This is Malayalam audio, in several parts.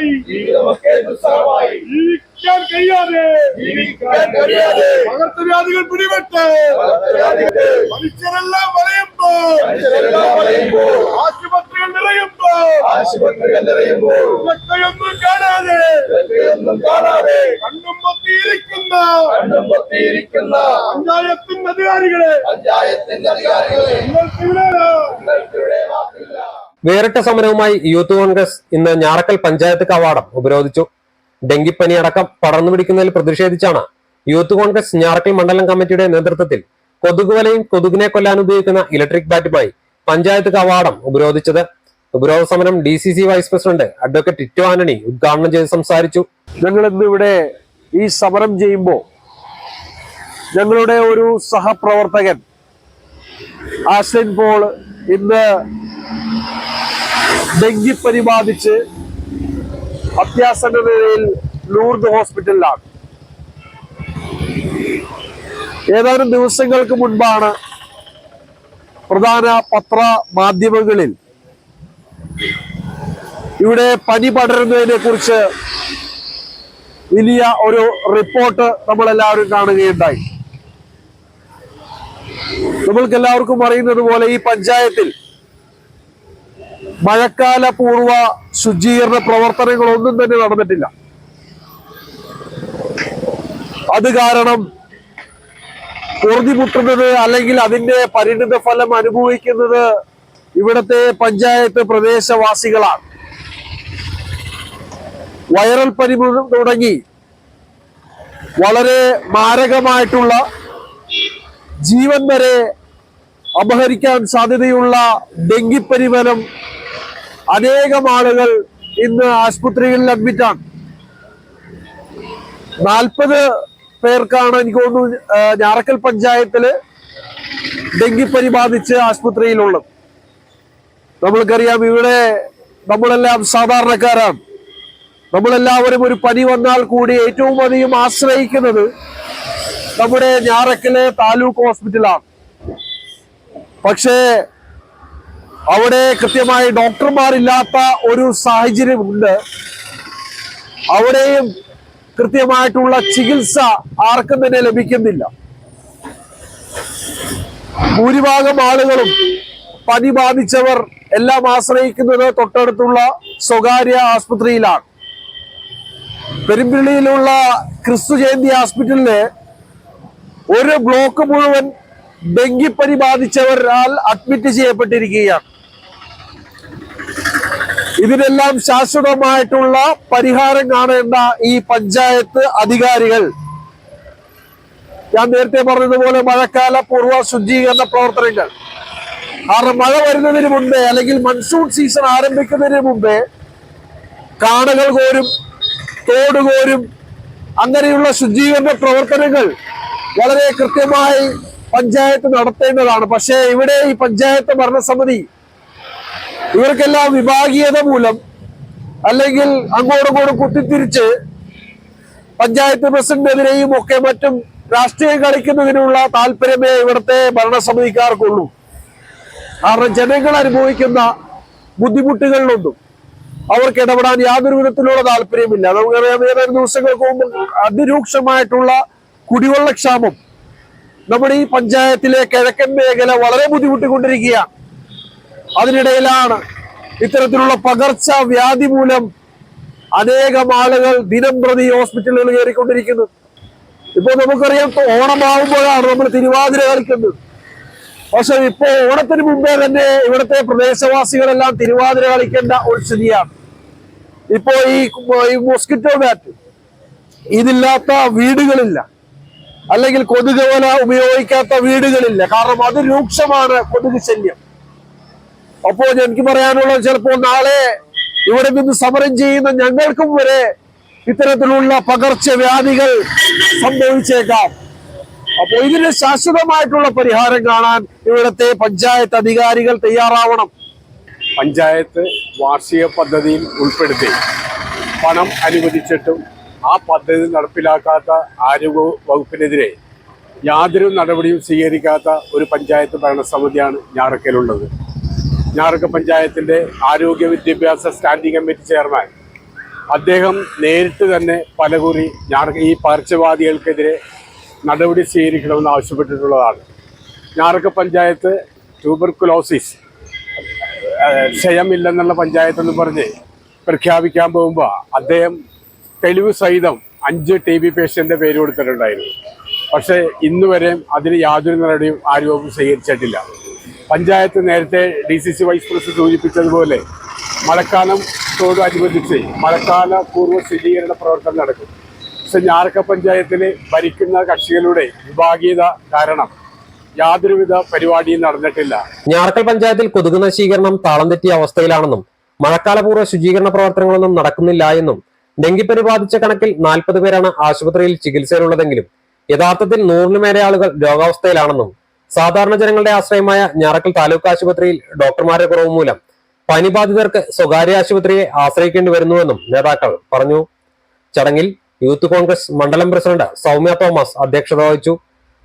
ദുസ്സഹമായി ജീവിതമൊക്കെ ദുസ്സഹമായി ജീവിക്കാൻ കഴിയാതെ. ജീവിക്കാൻ കഴിയാതെ. പകർച്ചവ്യാധികൾ പിടിപെട്ട്. മനുഷ്യരെല്ലാം വലയുമ്പോൾ. മനുഷ്യരെല്ലാം വലയുമ്പോൾ. ആശുപത്രികൾ നിറയുമ്പോൾ. ആശുപത്രികൾ നിറയുമ്പോൾ. ഇതൊക്കെയൊന്നും കാണാതെ. ഇതൊക്കെയൊന്നും കാണാതെ. കണ്ണും പത്തിയിരിക്കുന്ന കണ്ണും പൊത്തിയിരിക്കുന്ന പഞ്ചായത്തിന്റെ അധികാരികളെ. പഞ്ചായത്തിന്റെ അധികാരികളെ. നിങ്ങൾക്ക് ഇവിടെ വാക്കില്ല. വേറിട്ട സമരവുമായി യൂത്ത് കോൺഗ്രസ് ഇന്ന് ഞാറക്കൽ പഞ്ചായത്ത് കവാടം ഉപരോധിച്ചു. ഡെങ്കിപ്പനി അടക്കം പടർന്നു പിടിക്കുന്നതിൽ പ്രതിഷേധിച്ചാണ് യൂത്ത് കോൺഗ്രസ് ഞാറക്കൽ മണ്ഡലം കമ്മിറ്റിയുടെ നേതൃത്വത്തിൽ കൊതുകുവലയും കൊതുകിനെ കൊല്ലാൻ ഉപയോഗിക്കുന്ന ഇലക്ട്രിക് ബാറ്റുമായി പഞ്ചായത്ത് കവാടം ഉപരോധിച്ചത്. ഉപരോധ സമരം D C C vice president advocate Tito Antony ഉദ്ഘാടനം ചെയ്ത് സംസാരിച്ചു. ഞങ്ങൾ ഇന്ന് ഇവിടെ ഈ സമരം ചെയ്യുമ്പോൾ ഞങ്ങളുടെ ഒരു സഹപ്രവർത്തകൻ ആസിൻ പോൾ ഇന്ന് ഡെങ്കിപ്പനി ബാധിച്ച് അത്യാസന്ന നിലയിൽ ലൂർദ് ഹോസ്പിറ്റലിലാണ്. ഏതാനും ദിവസങ്ങൾക്ക് മുൻപാണ് പ്രധാന പത്ര മാധ്യമങ്ങളിൽ ഇവിടെ പനി പടരുന്നതിനെ കുറിച്ച് വലിയ ഒരു റിപ്പോർട്ട് നമ്മൾ എല്ലാവരും കാണുകയുണ്ടായി. നമ്മൾക്ക് എല്ലാവർക്കും അറിയുന്നത് പോലെ ഈ പഞ്ചായത്തിൽ മഴക്കാല പൂർവ ശുചീകരണ പ്രവർത്തനങ്ങളൊന്നും തന്നെ നടന്നിട്ടില്ല. അത് കാരണം പൊറുതിമുട്ടുന്നത് അല്ലെങ്കിൽ അതിന്റെ പരിണിത ഫലം അനുഭവിക്കുന്നത് ഇവിടത്തെ പഞ്ചായത്ത് പ്രദേശവാസികളാണ്. വൈറൽ പനി തുടങ്ങി വളരെ മാരകമായിട്ടുള്ള ജീവൻ വരെ അപഹരിക്കാൻ സാധ്യതയുള്ള ഡെങ്കിപ്പനി അനേകം ആളുകൾ ഇന്ന് ആശുപത്രികളിൽ അഡ്മിറ്റാണ്. നാൽപ്പത് പേർക്കാണ് എനിക്ക് തോന്നുന്നു ഞാറക്കൽ പഞ്ചായത്തിൽ ഡെങ്കിപ്പനി ബാധിച്ച് ആശുപത്രിയിലുള്ളത്. നമ്മൾക്കറിയാം ഇവിടെ നമ്മളെല്ലാം സാധാരണക്കാരാണ്. നമ്മളെല്ലാവരും ഒരു പനി വന്നാൽ കൂടി ഏറ്റവും അധികം ആശ്രയിക്കുന്നത് നമ്മുടെ ഞാറക്കലെ താലൂക്ക് ഹോസ്പിറ്റലാണ്. പക്ഷേ അവിടെ കൃത്യമായി ഡോക്ടർമാരില്ലാത്ത ഒരു സാഹചര്യമുണ്ട്. അവിടെയും കൃത്യമായിട്ടുള്ള ചികിത്സ ആർക്കും തന്നെ ലഭിക്കുന്നില്ല. ഭൂരിഭാഗം ആളുകളും പനി ബാധിച്ചവർ എല്ലാം ആശ്രയിക്കുന്നത് തൊട്ടടുത്തുള്ള സ്വകാര്യ ആസ്പത്രിയിലാണ്. പെരുമ്പിള്ളിയിലുള്ള ക്രിസ്തു ജയന്തി ഹോസ്പിറ്റലിലെ ഒരു ബ്ലോക്ക് മുഴുവൻ ഡെങ്കിപ്പനി ബാധിച്ചവരാൽ അഡ്മിറ്റ് ചെയ്യപ്പെട്ടിരിക്കുകയാണ്. ഇതിനെല്ലാം ശാശ്വതമായിട്ടുള്ള പരിഹാരം കാണേണ്ട ഈ പഞ്ചായത്ത് അധികാരികൾ. ഞാൻ നേരത്തെ പറഞ്ഞതുപോലെ മഴക്കാല പൂർവ ശുദ്ധീകരണ പ്രവർത്തനങ്ങൾ. കാരണം മഴ വരുന്നതിന് മുമ്പേ അല്ലെങ്കിൽ മൺസൂൺ സീസൺ ആരംഭിക്കുന്നതിന് മുമ്പേ കാണകൾ കോരും തോട് കോരും അങ്ങനെയുള്ള ശുചീകരണ പ്രവർത്തനങ്ങൾ വളരെ കൃത്യമായി പഞ്ചായത്ത് നടത്തേണ്ടതാണ്. പക്ഷേ ഇവിടെ ഈ പഞ്ചായത്ത് ഭരണസമിതി ഇവർക്കെല്ലാം വിഭാഗീയത മൂലം അല്ലെങ്കിൽ അങ്ങോട്ടും ഇങ്ങോട്ടും കുത്തിത്തിരിച്ച് പഞ്ചായത്ത് പ്രസിഡന്റിനെതിരെയും ഒക്കെ മറ്റും രാഷ്ട്രീയം കളിക്കുന്നതിനുള്ള താല്പര്യമേ ഇവിടുത്തെ ഭരണസമിതിക്കാർക്കുള്ളൂ. കാരണം ജനങ്ങൾ അനുഭവിക്കുന്ന ബുദ്ധിമുട്ടുകളിലൊന്നും അവർക്ക് ഇടപെടാൻ യാതൊരു വിധത്തിലുള്ള താല്പര്യമില്ല. നമുക്കറിയാം ഏതാനും ദിവസങ്ങൾക്ക് മുമ്പ് അതിരൂക്ഷമായിട്ടുള്ള കുടിവെള്ളക്ഷാമം നമ്മുടെ ഈ പഞ്ചായത്തിലെ കിഴക്കൻ മേഖല വളരെ ബുദ്ധിമുട്ടിക്കൊണ്ടിരിക്കുകയാണ്. അതിനിടയിലാണ് ഇത്തരത്തിലുള്ള പകർച്ച വ്യാധി മൂലം അനേകം ആളുകൾ ദിനം പ്രതി ഹോസ്പിറ്റലുകളിൽ കയറിക്കൊണ്ടിരിക്കുന്നത് ഇപ്പൊ നമുക്കറിയാം ഓണമാവുമ്പോഴാണ് നമ്മൾ തിരുവാതിര കളിക്കുന്നത്. പക്ഷെ ഇപ്പോ ഓണത്തിന് മുമ്പേ തന്നെ ഇവിടുത്തെ പ്രദേശവാസികളെല്ലാം തിരുവാതിര കളിക്കേണ്ട ഒരു സ്ഥിതിയാണ്. ഇപ്പോ ഈ ഈ മോസ്കിറ്റോ ബാറ്റ് ഇതില്ലാത്ത വീടുകളില്ല. അല്ലെങ്കിൽ കൊതുക് വല ഉപയോഗിക്കാത്ത വീടുകളില്ല. കാരണം അത് രൂക്ഷമാണ് കൊതുക് ശല്യം. അപ്പോൾ എനിക്ക് പറയാനുള്ളത് ചിലപ്പോൾ നാളെ ഇവിടെ നിന്ന് സമരം ചെയ്യുന്ന ഞങ്ങൾക്കും വരെ ഇത്തരത്തിലുള്ള പകർച്ചവ്യാധികൾ സംഭവിച്ചേക്കാം. അപ്പോൾ ഇതിന് ശാശ്വതമായിട്ടുള്ള പരിഹാരം കാണാൻ ഇവിടുത്തെ പഞ്ചായത്ത് അധികാരികൾ തയ്യാറാവണം. പഞ്ചായത്ത് വാർഷിക പദ്ധതിയിൽ ഉൾപ്പെടുത്തി പണം അനുവദിച്ചിട്ടും ആ പദ്ധതി നടപ്പിലാക്കാത്ത ആരോഗ്യ വകുപ്പിനെതിരെ യാതൊരു നടപടിയും സ്വീകരിക്കാത്ത ഒരു പഞ്ചായത്ത് ഭരണസമിതിയാണ് ഞാറക്കലുള്ളത് ഞാറക്ക പഞ്ചായത്തിന്റെ ആരോഗ്യ വിദ്യാഭ്യാസ സ്റ്റാൻഡിംഗ് കമ്മിറ്റി ചെയർമാൻ. അദ്ദേഹം നേരിട്ട് തന്നെ പലകുറി ഞാറക്ക ഈ പകർച്ചവാദികൾക്കെതിരെ നടപടി സ്വീകരിക്കണമെന്ന് ആവശ്യപ്പെട്ടിട്ടുള്ളതാണ്. ഞാറക്ക പഞ്ചായത്ത് ട്യൂബർക്കുലോസിസ് ക്ഷയമില്ലെന്നുള്ള പഞ്ചായത്തെന്ന് പറഞ്ഞ് പ്രഖ്യാപിക്കാൻ പോകുമ്പോൾ അദ്ദേഹം തെളിവ് സഹിതം അഞ്ച് ടി ബി പേഷ്യന്റെ പേര് കൊടുത്തിട്ടുണ്ടായിരുന്നു. പക്ഷേ ഇന്ന് വരെ അതിന് യാതൊരു നടപടിയും ആരോഗ്യം സ്വീകരിച്ചിട്ടില്ല. പഞ്ചായത്ത് നേരത്തെ D C C vice president സൂചിപ്പിച്ചതുപോലെ മഴക്കാലത്തോടനുബന്ധിച്ച് മഴക്കാല പൂർവ സ്ഥിരീകരണ പ്രവർത്തനം നടക്കും. പക്ഷെ ഞാറക്ക പഞ്ചായത്തിൽ ഭരിക്കുന്ന കക്ഷികളുടെ വിഭാഗീയത കാരണം യാതൊരുവിധ പരിപാടിയും നടന്നിട്ടില്ല. ഞാറക്കൽ പഞ്ചായത്തിൽ കൊതുക് നശീകരണം താളം തെറ്റിയ അവസ്ഥയിലാണെന്നും മഴക്കാലപൂർവ ശുചീകരണ പ്രവർത്തനങ്ങളൊന്നും നടക്കുന്നില്ല എന്നും ഡെങ്കിപ്പനി ബാധിച്ച കണക്കിൽ നാൽപ്പത് പേരാണ് ആശുപത്രിയിൽ ചികിത്സയിലുള്ളതെങ്കിലും യഥാർത്ഥത്തിൽ നൂറിനു മേലെ ആളുകൾ രോഗാവസ്ഥയിലാണെന്നും സാധാരണ ജനങ്ങളുടെ ആശ്രയമായ ഞാറക്കൽ താലൂക്ക് ആശുപത്രിയിൽ ഡോക്ടർമാരുടെ കുറവ് മൂലം പനി ബാധിതർക്ക് സ്വകാര്യ ആശുപത്രിയെ ആശ്രയിക്കേണ്ടി വരുന്നുവെന്നും നേതാക്കൾ പറഞ്ഞു. ചടങ്ങിൽ യൂത്ത് കോൺഗ്രസ് മണ്ഡലം പ്രസിഡന്റ് സൗമ്യ തോമസ് അധ്യക്ഷത വഹിച്ചു.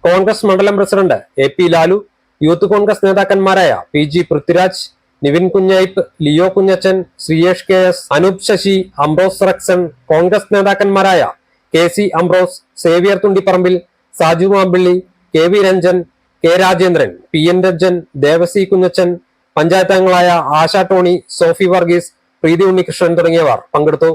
കോൺഗ്രസ് മണ്ഡലം president A P Lalu youth Congress നേതാക്കന്മാരായ P G Prithviraj Nivin Kunjaippu Leo Kunjachan Sreeyesh K S Anoop Sasi Ambrose Rexon Congress നേതാക്കന്മാരായ K C Ambrose Xavier Thundiparambil Saju Mampilly K V Ranjan K Rajendran P N Ranjan Devasy Kunjachan പഞ്ചായത്തംഗങ്ങളായ Asha Tony Sophy Varghese Preethi Unnikrishnan തുടങ്ങിയവർ പങ്കെടുത്തു.